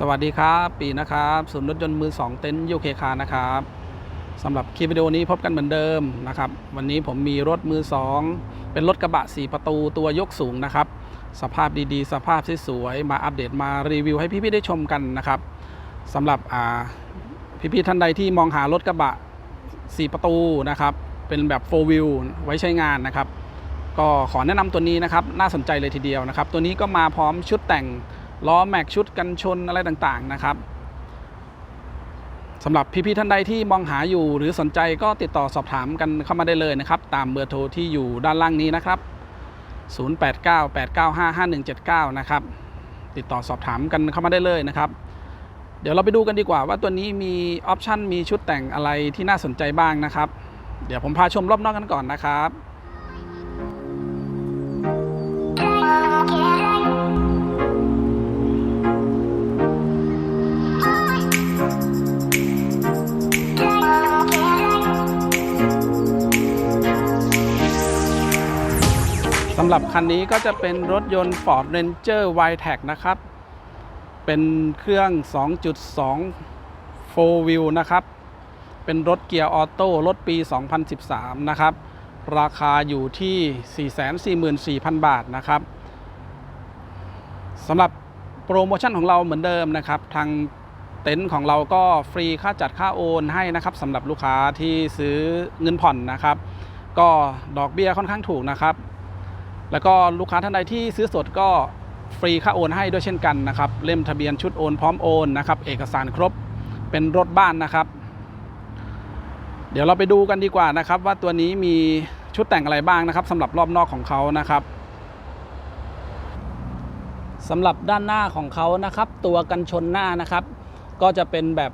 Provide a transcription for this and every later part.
สวัสดีครับ ปีนะครับศูนย์รถยนต์มือ 2 เต็นท์ยูเคคานะครับสำหรับคลิปวิดีโอนี้พบกันเหมือนเดิมนะครับ วันนี้ผมมีรถมือ 2 เป็นรถกระบะ 4 ประตูตัวยกสูงนะครับ สภาพดีๆ สภาพสวยๆมาอัปเดตมารีวิวให้พี่ๆได้ชมกันนะครับสำหรับอ่าพี่ๆท่านใดที่มองหารถกระบะ 4 ประตูนะครับ เป็นแบบ 4 wheel ไว้ใช้งานนะครับ ก็ขอแนะนำตัวนี้นะครับ น่าสนใจเลยทีเดียวนะครับ ตัวนี้ก็มาพร้อมชุดแต่ง ล้อแม็กชุดกันชนอะไรต่างๆนะครับสำหรับพี่ๆท่านใดที่มองหาอยู่หรือสนใจก็ติดต่อสอบถามกันเข้ามาได้เลยนะครับ ตามเบอร์โทรที่อยู่ด้านล่างนี้นะครับ 0898955179 นะครับ ติดต่อสอบถามกันเข้ามาได้เลยนะครับ เดี๋ยวเราไปดูกันดีกว่าว่าตัวนี้มีออปชันมีชุดแต่งอะไรที่น่าสนใจบ้างนะครับ เดี๋ยวผมพาชมรอบนอกกันก่อนนะครับำหรับคันนี้ก็จะเป็นรถยนต์ Ford Ranger Wildtrak นะครับ เป็นเครื่อง 2.2 4 wheel นะครับ เป็นรถเกียร์ออโต้รถปี 2013 นะครับ ราคาอยู่ที่ 444,000 บาทนะครับสำหรับโปรโมชั่นของเราเหมือนเดิมนะครับ ทางเต็นท์ของเราก็ฟรีค่าจัดค่าโอนให้นะครับสำหรับลูกค้าที่ซื้อเงินผ่อนนะครับ ก็ดอกเบี้ยค่อนข้างถูกนะครับ แล้วก็ลูกค้าท่านใดที่ซื้อสดก็ฟรีค่าโอนให้ด้วยเช่นกันนะครับ เล่มทะเบียนชุดโอนพร้อมโอนนะครับ เอกสารครบเป็นรถบ้านนะครับ เดี๋ยวเราไปดูกันดีกว่านะครับ ว่าตัวนี้มีชุดแต่งอะไรบ้างนะครับสำหรับรอบนอกของเขานะครับสำหรับด้านหน้าของเขานะครับ ตัวกันชนหน้านะครับ ก็จะเป็นแบบ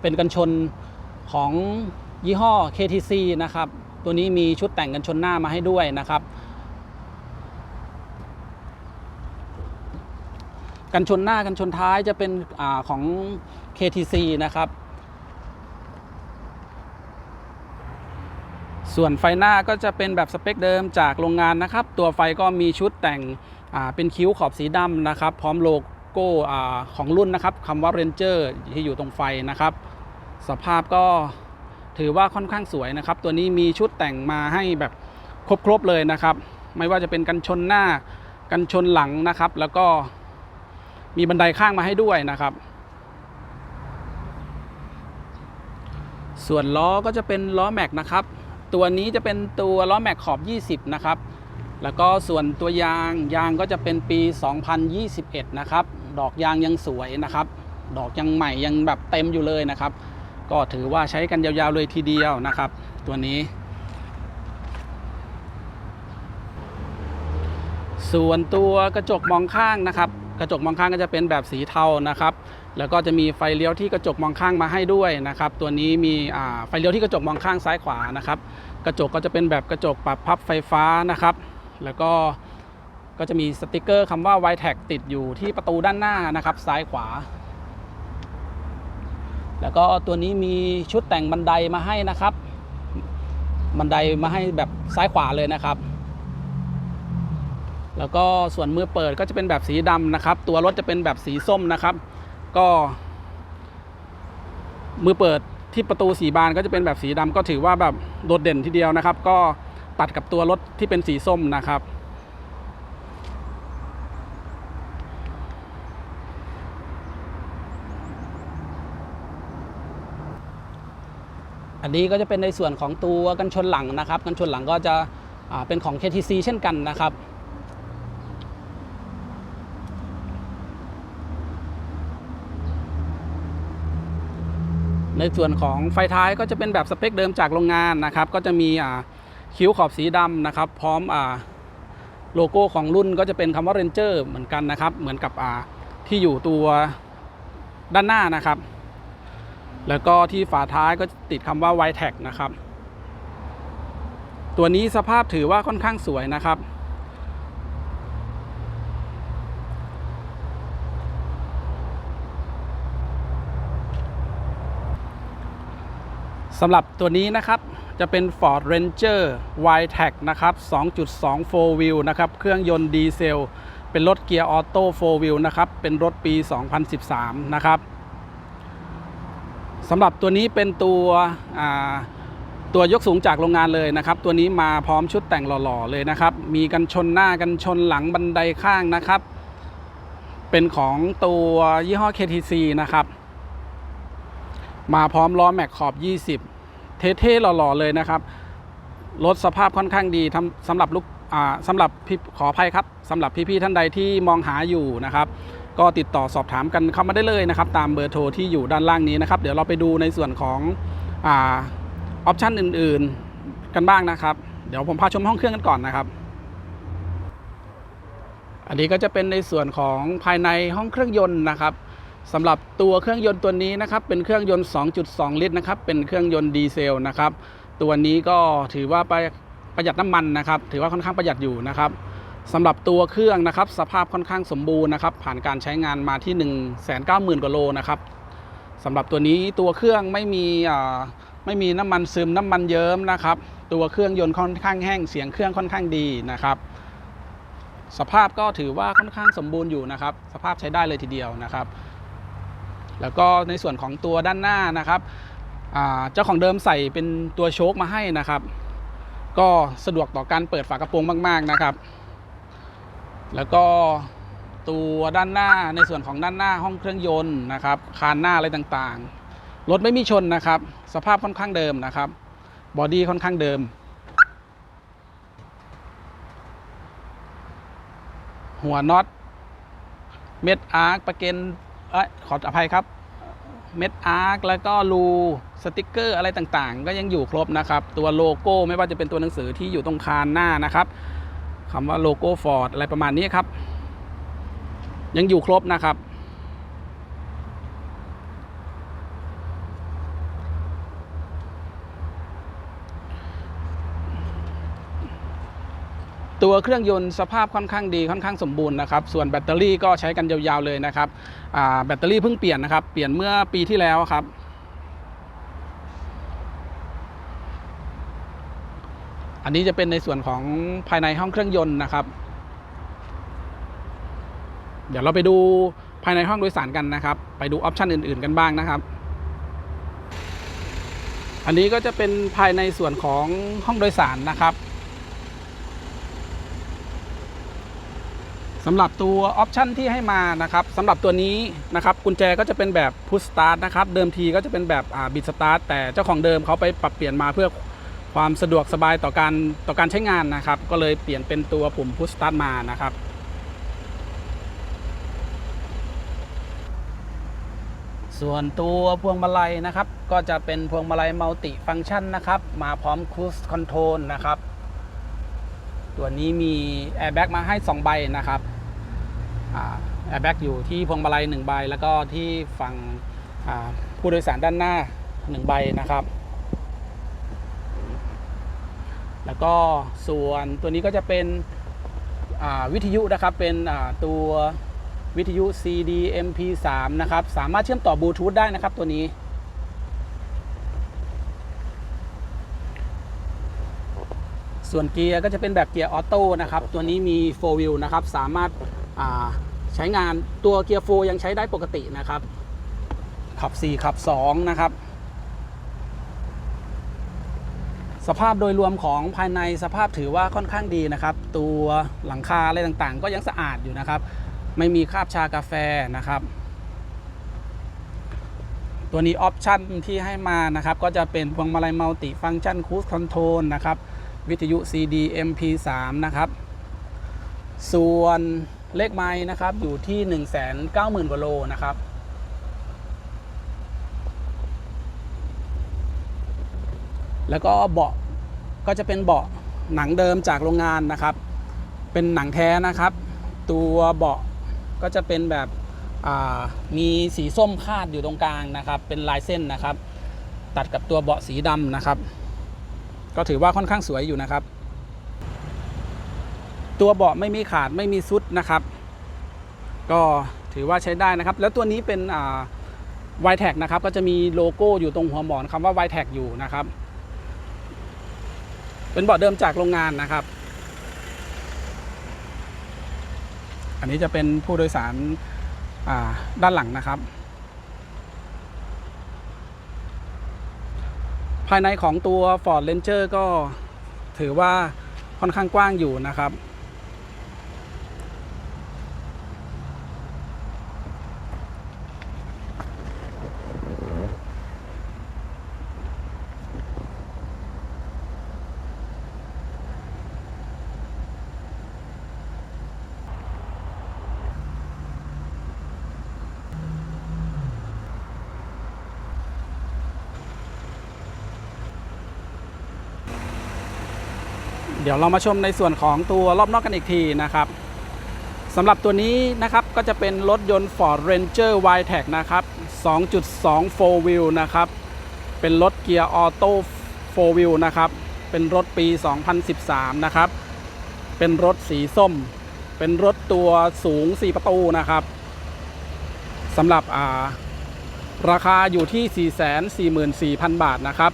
เป็นกันชนของยี่ห้อ KTC นะครับ ตัวนี้มีชุดแต่งกันชนหน้ามาให้ด้วยนะครับ กันชนหน้ากันชนท้ายจะเป็นอของ KTC นะครับ ส่วนไฟหน้าก็จะเป็นแบบสเปคเดิมจากโรงงานนะครับ ตัวไฟก็มีชุดแต่งเป็นคิ้วขอบสีดำนะครับ พร้อมโลโก้ของรุ่นนะครับคำว่า Ranger ที่อยู่ตรงไฟนะครับ สภาพก็ถือว่าค่อนข้างสวยนะครับ ตัวนี้มีชุดแต่งมาให้แบบครบๆเลยนะครับ ไม่ว่าจะเป็นกันชนหน้ากันชนหลังนะครับ แล้วก็ มีบันไดข้างมาให้ด้วยนะครับ ส่วนล้อก็จะเป็นล้อแม็กนะครับ ตัวนี้จะเป็นตัวล้อแม็กขอบ 20 นะครับ แล้วก็ส่วนตัวยางยางก็จะเป็นปี 2021 นะครับ ดอกยางยังสวยนะครับ ดอกยังใหม่ยังแบบเต็มอยู่เลยนะครับ ก็ถือว่าใช้กันยาวๆเลยทีเดียวนะครับ ตัวนี้ส่วนตัวกระจกมองข้างนะครับ กระจกมองข้างก็จะเป็นแบบสีเทานะครับ แล้วก็จะมีไฟเลี้ยวที่กระจกมองข้างมาให้ด้วยนะครับ ตัวนี้มีไฟเลี้ยวที่กระจกมองข้างซ้ายขวานะครับ กระจกก็จะเป็นแบบกระจกปรับพับไฟฟ้านะครับ แล้วก็ก็จะมีสติกเกอร์คำว่า y t a g ติดอยู่ที่ประตูด้านหน้านะครับ ซ้ายขวา แล้วก็ตัวนี้มีชุดแต่งบันไดมาให้นะครับ บันไดมาให้แบบซ้ายขวาเลยนะครับ แล้วก็ส่วนมือเปิดก็จะเป็นแบบสีดำนะครับ ตัวรถจะเป็นแบบสีส้มนะครับ ก็ มือเปิดที่ประตูสีบานก็จะเป็นแบบสีดำก็ถือว่าแบบโดดเด่นทีเดียวนะครับ ก็ตัดกับตัวรถที่เป็นสีส้มนะครับ อันนี้ก็จะเป็นในส่วนของตัวกันชนหลังนะครับ กันชนหลังก็จะเป็นของ KTC เช่นกันนะครับ ในส่วนของไฟท้ายก็จะเป็นแบบสเปคเดิมจากโรงงานนะครับ ก็จะมีคิ้วขอบสีดำนะครับ พร้อมอโลโก้ของรุ่นก็จะเป็นคำว่า Ranger เหมือนกันนะครับ เหมือนกับที่อยู่ตัวด้านหน้านะครับ แล้วก็ที่ฝาท้ายก็ติดคำว่า y t a g นะครับ ตัวนี้สภาพถือว่าค่อนข้างสวยนะครับ สำหรับตัวนี้นะครับจะเป็น Ford Ranger y t a g นะครับ 2.2 4 wheel นะครับ เครื่องยนต์ดีเซล เป็นรถเกียร์ออโต้โฟวิลนะครับ เป็นรถปี 2013 นะครับสำหรับตัวนี้เป็นตัวตัวยกสูงจากโรงงานเลยนะครับ ตัวนี้มาพร้อมชุดแต่งหล่อๆเลยนะครับ มีกันชนหน้ากันชนหลังบันไดข้างนะครับ เป็นของตัวยี่ห้อ KTC นะครับ มาพร้อมล้อแม็กขอบ 20 เท่ๆหล่อๆเลยนะครับรถสภาพค่อนข้างดีทำสำหรับลูกสำหรับพี่ขออภัยครับสำหรับพี่ๆท่านใดที่มองหาอยู่นะครับ ก็ติดต่อสอบถามกันเข้ามาได้เลยนะครับ ตามเบอร์โทรที่อยู่ด้านล่างนี้นะครับ เดี๋ยวเราไปดูในส่วนของออปชันอื่นๆกันบ้างนะครับ เดี๋ยวผมพาชมห้องเครื่องกันก่อนนะครับ อันนี้ก็จะเป็นในส่วนของภายในห้องเครื่องยนต์นะครับ สำหรับตัวเครื่องยนต์ตัวนี้นะครับเป็นเครื่องยนต์ 2.2 ลิตรนะครับเป็นเครื่องยนต์ดีเซลนะครับตัวนี้ก็ถือว่าประประหยัดน้ำมันนะครับ ถือว่าค่อนข้างประหยัดอยู่นะครับสำหรับตัวเครื่องนะครับ สภาพค่อนข้างสมบูรณ์นะครับ ผ่านการใช้งานมาที่ 1 9 0 0 0 0กว่าโลนะครับสำหรับตัวนี้ตัวเครื่องไม่มีไม่มีน้ำมันซึมน้ำมันเยิ้มนะครับ ตัวเครื่องยนต์ค่อนข้างแห้งเสียงเครื่องค่อนข้างดีนะครับ สภาพก็ถือว่าค่อนข้างสมบูรณ์อยู่นะครับ สภาพใช้ได้เลยทีเดียวนะครับ แล้วก็ในส่วนของตัวด้านหน้านะครับเจ้าของเดิมใส่เป็นตัวโชคมาให้นะครับ ก็สะดวกต่อการเปิดฝากระโปรงมาก ๆนะครับ แล้วก็ตัวด้านหน้าในส่วนของด้านหน้าห้องเครื่องยนต์นะครับ คานหน้าอะไรต่างๆ รถไม่มีชนนะครับ สภาพค่อนข้างเดิมนะครับ บอดี้ค่อนข้างเดิม หัวน็อต เม็ดอาร์คประเกน เอ้ยขออภัยครับเม็ดอาร์คแล้วก็รูสติกเกอร์อะไรต่างๆ ก็ยังอยู่ครบนะครับ ตัวโลโก้ไม่ว่าจะเป็นตัวหนังสือที่อยู่ตรงคานหน้านะครับคำว่าโลโก้ฟอร์ดอะไรประมาณนี้ครับ ยังอยู่ครบนะครับ ตัวเครื่องยนต์สภาพค่อนข้างดีค่อนข้างสมบูรณ์นะครับ ส่วนแบตเตอรี่ก็ใช้กันยาวๆเลยนะครับแบตเตอรี่เพิ่งเปลี่ยนนะครับ เปลี่ยนเมื่อปีที่แล้วครับอันนี้จะเป็นในส่วนของภายในห้องเครื่องยนต์นะครับ เดี๋ยวเราไปดูภายในห้องโดยสารกันนะครับ ไปดูออปชันอื่น ๆกันบ้างนะครับ อันนี้ก็จะเป็นภายในส่วนของห้องโดยสารนะครับ สำหรับตัวออปชันที่ให้มานะครับสำหรับตัวนี้นะครับกุญแจก็จะเป็นแบบพุชสตาร์ทนะครับเดิมทีก็จะเป็นแบบบิดสตาร์ทแต่เจ้าของเดิมเขาไปปรับเปลี่ยนมาเพื่อความสะดวกสบายต่อการต่อการใช้งานนะครับ ก็เลยเปลี่ยนเป็นตัวปุ่มพุชสตาร์ทมานะครับส่วนตัวพวงมาลัยนะครับ ก็จะเป็นพวงมาลัยมัลติฟังก์ชันนะครับ มาพร้อมค u ู e คอนโทรลนะครับ ตัวนี้มีแอร์แบ็กมาให้ 2 ใบนะครับ แอร์แบ็กอยู่ที่พวงมาลัย1ใบแล้วก็ที่ฝั่งผู้โดยสารด้านหน้า 1 ใบนะครับ แล้วก็ส่วนตัวนี้ก็จะเป็นวิทยุนะครับเป็นตัววิทยุ CD MP3 นะครับ สามารถเชื่อมต่อบลูทูธได้นะครับตัวนี้ส่วนเกียร์ก็จะเป็นแบบเกียร์ออโต้นะครับ ตัวนี้มี 4 wheel นะครับ สามารถ ใช้งานตัวเกียร์4ยังใช้ได้ปกตินะครับ ขับ 4 ขับ 2 นะครับ สภาพโดยรวมของภายในสภาพถือว่าค่อนข้างดีนะครับ ตัวหลังคาอะไรต่างๆ ก็ยังสะอาดอยู่นะครับ ไม่มีคราบชากาแฟนะครับ ตัวนี้ออปชันที่ให้มานะครับ ก็จะเป็นพวงมาลัยมัลติฟัง c t ชันคูสคอนโทรลนะครับ วิทยุ CD MP3 นะครับ ส่วน เลขไม้นะครับอยู่ที่ 190,000 กว่าโลนะครับ แล้วก็เบาะก็จะเป็นเบาะหนังเดิมจากโรงงานนะครับ เป็นหนังแท้นะครับ ตัวเบาะก็จะเป็นแบบมีสีส้มคาดอยู่ตรงกลางนะครับ เป็นลายเส้นนะครับ ตัดกับตัวเบาะสีดำนะครับ ก็ถือว่าค่อนข้างสวยอยู่นะครับ ตัวเบาะไม่มีขาดไม่มีซุดนะครับ ก็ถือว่าใช้ได้นะครับ แล้วตัวนี้เป็นอ่า y t a g นะครับ ก็จะมีโลโก้อยู่ตรงหัวหมอนคำว่า y t a g อยู่นะครับ เป็นเบาะเดิมจากโรงงานนะครับ อันนี้จะเป็นผู้โดยสาราด้านหลังนะครับ ภายในของตัว Ford Ranger ก็ถือว่าค่อนข้างกว้างอยู่นะครับ เดี๋ยวเรามาชมในส่วนของตัวรอบนอกกันอีกทีนะครับสำหรับตัวนี้นะครับก็จะเป็นรถยนต์ Ford Ranger Y-Tech นะครับ 2.2 4 wheel นะครับ เป็นรถเกียร์ออโต้4 wheel นะครับ เป็นรถปี 2013 นะครับ เป็นรถสีส้ม เป็นรถตัวสูง 4 ประตูนะครับสำหรับาราคาอยู่ที่ 444,000 บาทนะครับ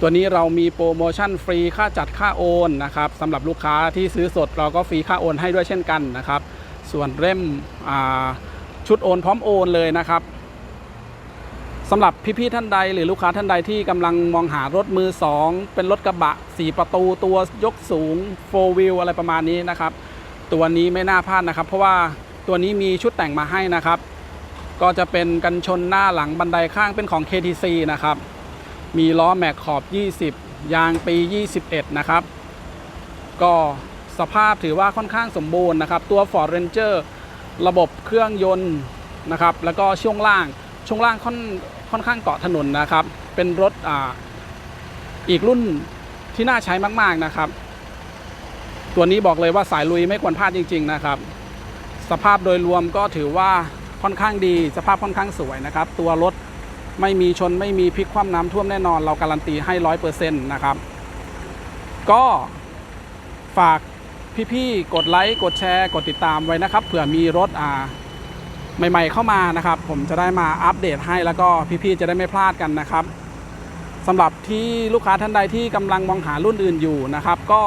ตัวนี้เรามีโปรโมชั่นฟรีค่าจัดค่าโอนนะครับสำหรับลูกค้าที่ซื้อสดเราก็ฟรีค่าโอนให้ด้วยเช่นกันนะครับ ส่วนเล่มชุดโอนพร้อมโอนเลยนะครับสำหรับพี่ๆท่านใดหรือลูกค้าท่านใดที่กำลังมองหารถมือ 2 เป็นรถกระบะ 4 ประตูตัวยกสูง4 wheel อะไรประมาณนี้นะครับ ตัวนี้ไม่น่าพลาดนะครับ เพราะว่าตัวนี้มีชุดแต่งมาให้นะครับ ก็จะเป็นกันชนหน้าหลังบันไดข้างเป็นของ KTC นะครับ มีล้อแม็กขอบ 20 ยางปี 21 นะครับ ก็สภาพถือว่าค่อนข้างสมบูรณ์นะครับ ตัว Ford Ranger ระบบเครื่องยนต์นะครับ แล้วก็ช่วงล่าง ช่วงล่างค่อนค่อนข้างเกาะถนนนะครับ เป็นรถอ่าอีกรุ่นที่น่าใช้มาก ๆ นะครับ ตัวนี้บอกเลยว่าสายลุยไม่ควรพลาดจริง ๆ นะครับ สภาพโดยรวมก็ถือว่าค่อนข้างดี สภาพค่อนข้างสวยนะครับ ตัวรถ ไม่มีชนไม่มีพลิกคว่ำน้ำท่วมแน่นอน เราการันตีให้ร้อยเปอร์เซ็นต์นะครับ ก็ฝากพี่ๆ กดไลค์กดแชร์ กดติดตามไว้นะครับเผื่อมีรถอ่าใหม่ ๆ เข้ามานะครับ ผมจะได้มาอัปเดตให้แล้วก็พี่ๆ จะได้ไม่พลาดกันนะครับสำหรับที่ลูกค้าท่านใดที่กำลังมองหารุ่นอื่นอยู่นะครับ ก็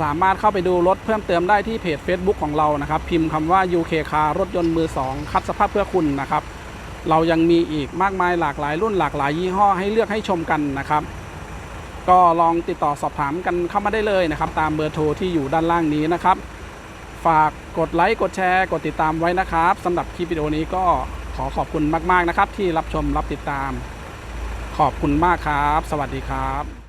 สามารถเข้าไปดูรถเพิ่มเติมได้ที่เพจ Facebook ของเรานะครับ พิมพ์คำว่า UK Car รถยนต์มือ 2 คัดสภาพเพื่อคุณนะครับ เรายังมีอีกมากมายหลากหลายรุ่นหลากหลายยี่ห้อให้เลือกให้ชมกันนะครับ ก็ลองติดต่อสอบถามกันเข้ามาได้เลยนะครับ ตามเบอร์โทรที่อยู่ด้านล่างนี้นะครับ ฝากกดไลค์กดแชร์กดติดตามไว้นะครับสำหรับคลิปวิดีโอนี้ก็ขอขอบคุณมาก ๆ นะครับ ที่รับชมรับติดตาม ขอบคุณมากครับ สวัสดีครับ